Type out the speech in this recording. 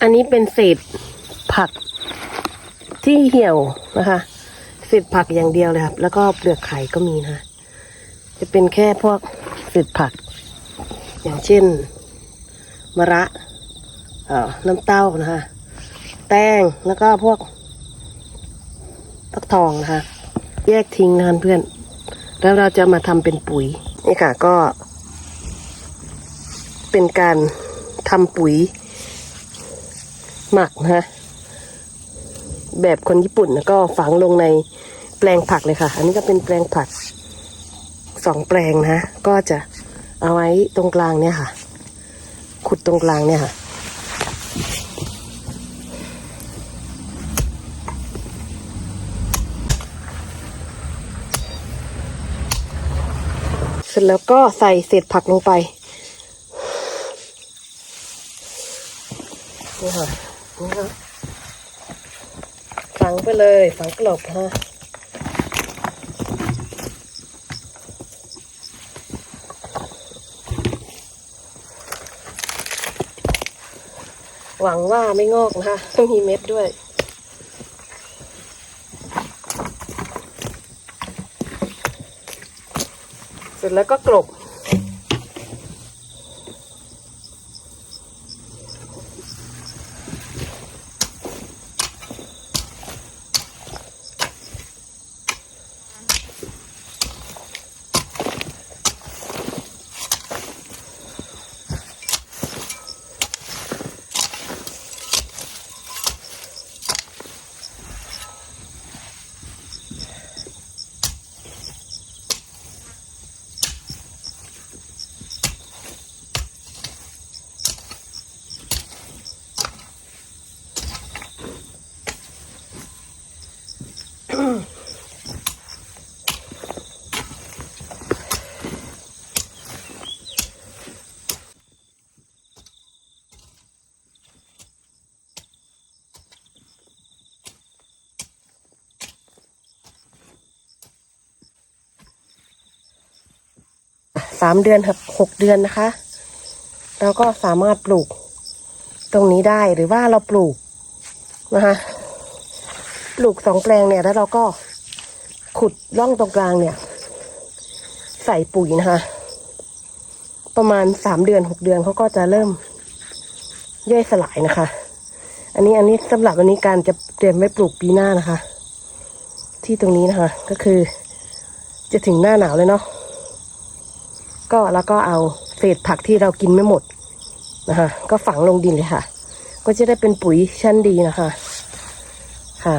อันนี้เป็นเศษผักที่เหี่ยวนะคะ เศษผักอย่างเดียวเลยครับ แล้วก็เปลือกไข่ก็มีนะจะเป็นแค่พวกเศษผัก อย่างเช่น มะระเอ่อน้ำเต้านะคะแป้งแล้วก็พวกฟักทองนะคะ แยกทิ้งนะเพื่อน แล้วเราจะมาทำเป็นปุ๋ยนี่ค่ะก็ เป็นการทำปุ๋ย หมักนะฮะแบบคนญี่ปุ่นแล้วก็ฝังลงในแปลงผักเลยค่ะ อันนี้ก็เป็นแปลงผักสองแปลงนะ ก็จะเอาไว้ตรงกลางเนี่ยค่ะ ขุดตรงกลางเนี่ยค่ะ เสร็จแล้วก็ใส่เศษผักลงไปนี่ค่ะ ฝังไปเลยฝังกลบฮะหวังว่าไม่งอกนะคะมีเม็ดด้วย เสร็จแล้วก็กลบ สามเดือนครับหกเดือนนะคะ เราก็สามารถปลูกตรงนี้ได้หรือว่าเราปลูกนะคะ ปลูกสองแปลงเนี่ย แล้วเราก็ขุดร่องตรงกลางเนี่ย ใส่ปุ๋ยนะคะ ประมาณสามเดือนหกเดือนเขาก็จะเริ่มย่อยสลายนะคะ อันนี้อันนี้สำหรับอันนี้การจะเตรียมไว้ปลูกปีหน้านะคะ ที่ตรงนี้นะคะ ก็คือ จะถึงหน้าหนาวเลยเนาะก็แล้วก็เอาเศษผักที่เรากินไม่หมดนะคะ ก็ฝังลงดินเลยค่ะ ก็จะได้เป็นปุ๋ยชั้นดีนะคะ ค่ะ